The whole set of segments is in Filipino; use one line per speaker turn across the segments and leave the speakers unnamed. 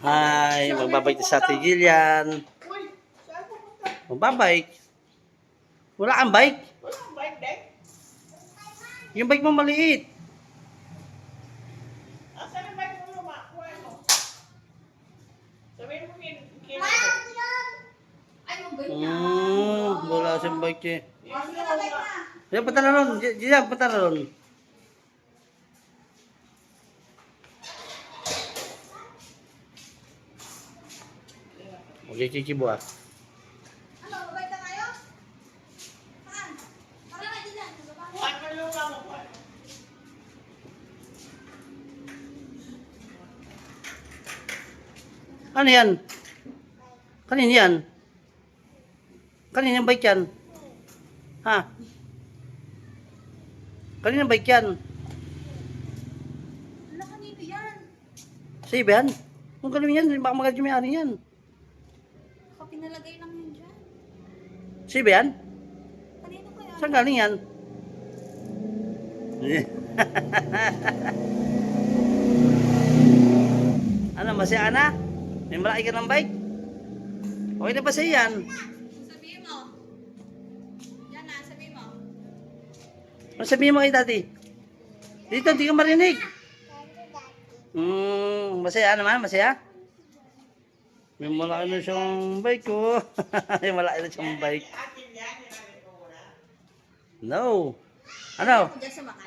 Hi, magbabike sa Ate Jillian. Magbabike. Wala kang bike?
Walang bike deck.
Yung bike mo maliit.
Asan ang bike mo luma? Kuha. Sabihin mo kin.
Hmm, wala siyang bike eh. Diyan, punta na ron. Diyan, punta na ron. Okay, chichibo ah.
Ano, mabay na kayo? Saan? Tara na din yan. Sa baba.
Kuha mo kuha.
Ano yan? Kanin yan? Kanin yung bike yan? Ha? Kanin yung bike yan?
Wala kanino yan.
Sa iba yan? Kung ganun yan, baka magad yung may-ari yan.
Pinalagay lang yun dyan.
Sa iba yan?
Kanino kaya?
Saan galing yan? ano, masaya ka na? May malaki ka ng bike? Okay na ba sa'yo yan?
Sabihin mo. Yan na, sabihin mo.
Ano sabihin mo kay dati? Dito, hindi ka marinig. Hmm, masaya naman, masaya? May malaki na siyang bike ko. May malaki na siyang bike. No. Ano?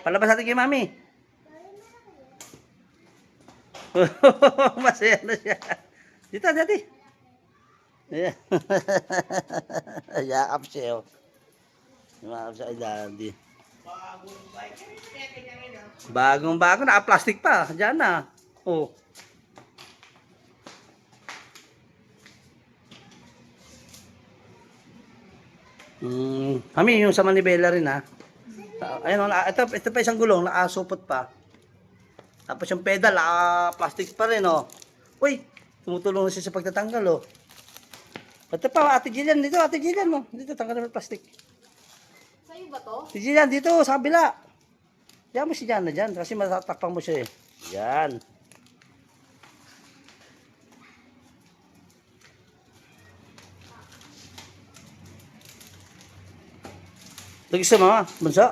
Palabas natin kay mami. masaya na siya. Dito, dati. Ayan. Yakap siya. oh. Yakap siya daddy.
Bagong ah.
Bagong bago, naka-plastic pa. Diyan na. Oh. Hmm, kami yung sa manibela rin ha. Ah, Ayun, oh, na- ito, ito pa isang gulong, nakasupot pa. Tapos yung pedal, naka-plastic pa rin oh. Uy, tumutulong na siya sa pagtatanggal oh. Ito pa, ate Jillian, dito, ate Jillian mo. Dito, tanggal yung plastic.
Sa'yo ba to?
Si Gian, dito, sa kabila. Diyan mo si Gian na dyan, kasi matatakpan mo siya eh. Yan. Ito mo, ha? bunso?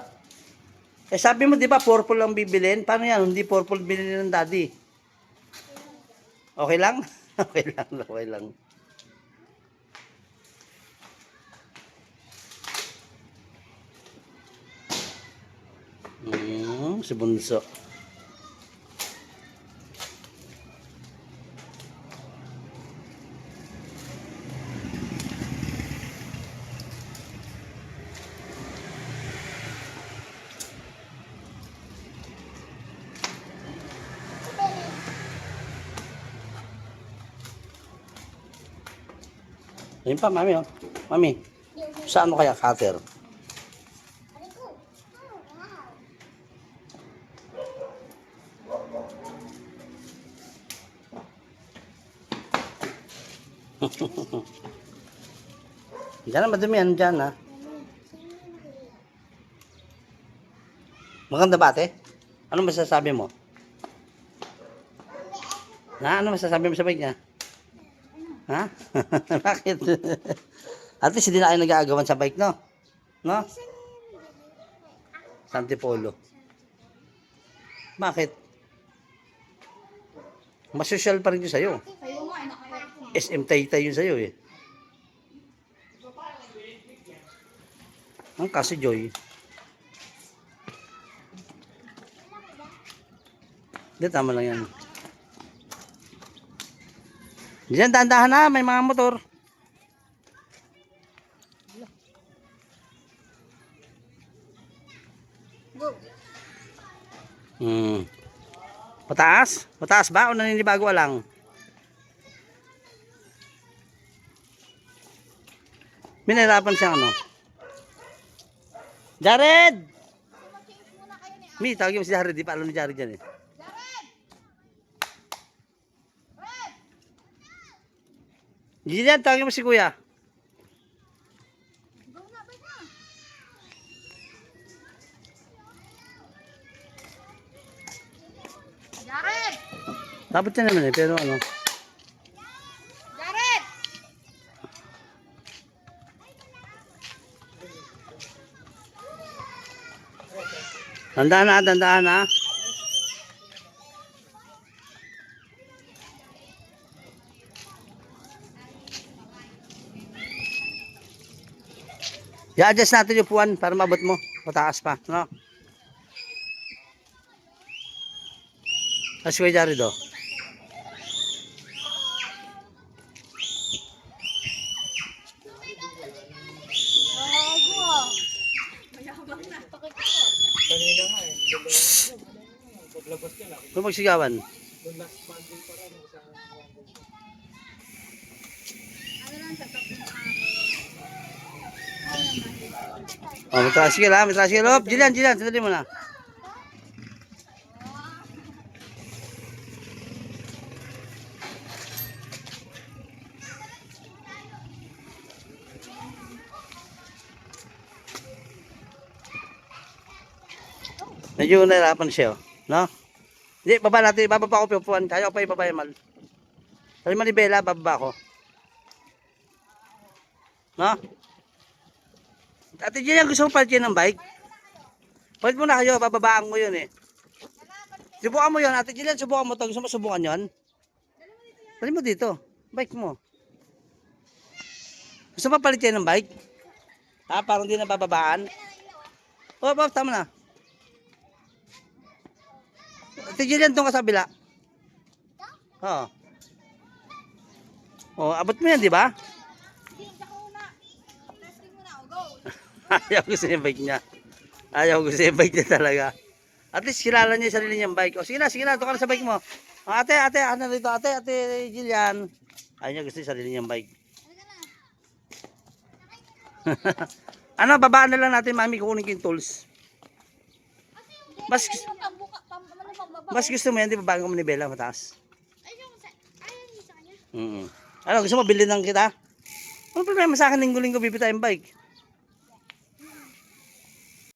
Eh sabi mo, di ba, purple lang bibilin? Paano yan? Hindi purple bilhin ng daddy. Okay lang? okay lang, okay lang. Hmm, si bunso. Ayun pa, mami, oh. Mami, saan mo kaya cutter? Diyan na madumi yan dyan ha. Maganda ba ate? Ano masasabi mo? Na, ano masasabi mo sa bike niya? Ha? Bakit? At least hindi na kayo nag-aagawan sa bike, no? No? Sa Antipolo. Bakit? Masosyal pa rin yun sa'yo. SM Taytay yun sa'yo eh. Ang kasi Joy. Hindi, tama lang yan. Diyan, dahan-dahan na. May mga motor. Hmm. Mataas? Mataas ba o naninibago lang? Minahirapan siya ano. Jared! Mi, tawagin mo si Jared. Di pa alam ni Jared yan eh. Gilian, tawagin mo si kuya.
Jared!
Dapat yan naman eh, pero ano. Jared! Tandaan na, tandaan na. I-adjust natin yung puwan para mabot mo. Pataas pa. No? Tapos kuya Jared oh.
Gago ah. Mayabang na. Pakit ko.
Kung magsigawan.
Ano lang sa top ng araw.
Oh, tricycle ha, tricycle. Oh, Jillian, Jillian, sandali mo na. Medyo nahirapan siya, oh. no? Hindi, baba natin, bababa ko piupuan. Kaya ko pa ibaba yung mal. Sabi manibela, bababa ko. No? Ate Jillian, gusto mo palitin ng bike? Palit mo na kayo, bababaan mo yun eh. Subukan mo yun, Ate Jillian, subukan mo to. Gusto mo subukan yun? Palit mo dito, bike mo. Gusto mo palitin ng bike? Ha, parang di na bababaan? O, oh, tama na. Ate Jillian, doon ka sa bila. Oo. Oh, abot mo yan, di ba?
Sige, siya ko una. Testing muna. O, go.
Ayaw gusto niya bike niya. Ayaw gusto yung bike niya talaga. At least kilala niya sarili niyang bike. O sige na, sige na, doon ka na sa bike mo. Ate, ate, ano dito, ate, ate Jillian. Ayaw niya gusto yung sarili niyang bike. ano, babaan na lang natin, mami, kukunin ko yung tools. Mas, mas gusto mo yan, di ba, bago mo ni Bella, mataas.
Ay, yung sa... Kanya.
Ano, gusto mo bilhin ng kita? Ano problema sa akin, linggo-linggo bibita yung bike?